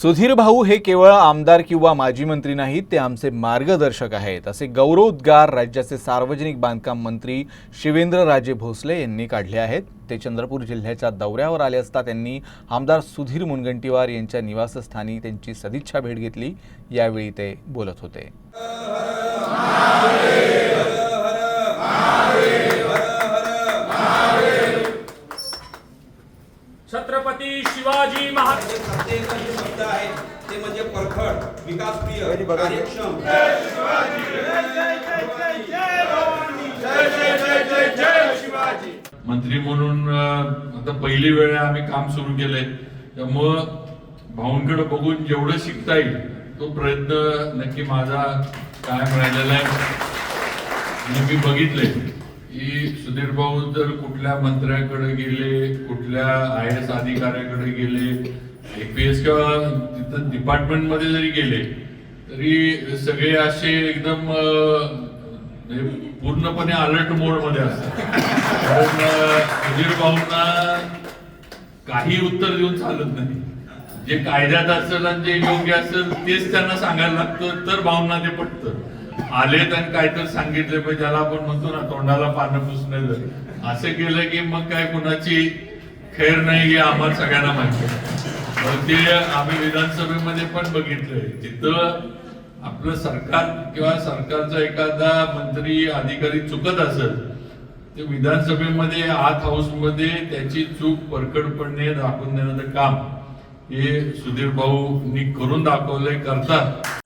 सुधीर भाऊ हे केवळ आमदार किंवा माजी मंत्री नाहीत ते आमचे मार्गदर्शक आहेत असे गौरवोद्गार राज्याचे सार्वजनिक बांधकाम मंत्री शिवेंद्र राजे भोसले यांनी काढले आहेत. ते चंद्रपूर जिल्ह्याच्या दौऱ्यावर आले असता त्यांनी आमदार सुधीर मुनगंटीवार यांच्या निवासस्थानी त्यांची सदिच्छा भेट घेतली. यावेळी ते बोलत होते. छत्रपती शिवाजी महाराज. शब्द आहे ते म्हणजे परखड विकासप्रिय कार्यक्षम. मंत्री म्हणून आता पहिली वेळ आहे आम्ही काम सुरू केलंय. त्यामुळं भाऊंकडे बघून जेवढं शिकता येईल तो प्रयत्न नक्की माझा कायम राहिलेला आहे. आणि मी बघितले की सुधीर भाऊ जर कुठल्या मंत्र्याकडे गेले कुठल्या आय एस अधिकाऱ्याकडे गेले एपीएस किंवा तिथं डिपार्टमेंटमध्ये जरी गेले तरी सगळे असे एकदम म्हणजे पूर्णपणे अलर्ट मोडमध्ये असतात. कारण सुधीर भाऊंना काही उत्तर देऊन चालत नाही. जे कायद्यात असेल आणि जे योग्य असेल तेच त्यांना सांगायला लागतं तर भावना ते पटतं. आले तर काय तर सांगितले पाहिजे ज्याला आपण म्हणतो ना तोंडाला पानं पुसणे असं केलं की मग काय कुणाची खैर नाही हे आम्हाला सगळ्यांना माहिती आहे. ते आम्ही विधानसभेमध्ये पण बघितलंय. तिथं आपलं सरकार किंवा सरकारचा एखादा मंत्री अधिकारी चुकत असेल ते विधानसभेमध्ये आत हाऊसमध्ये त्याची चूक परकडपणे दाखवून देण्याचं काम हे सुधीर भाऊनी करून दाखवलंय करतात.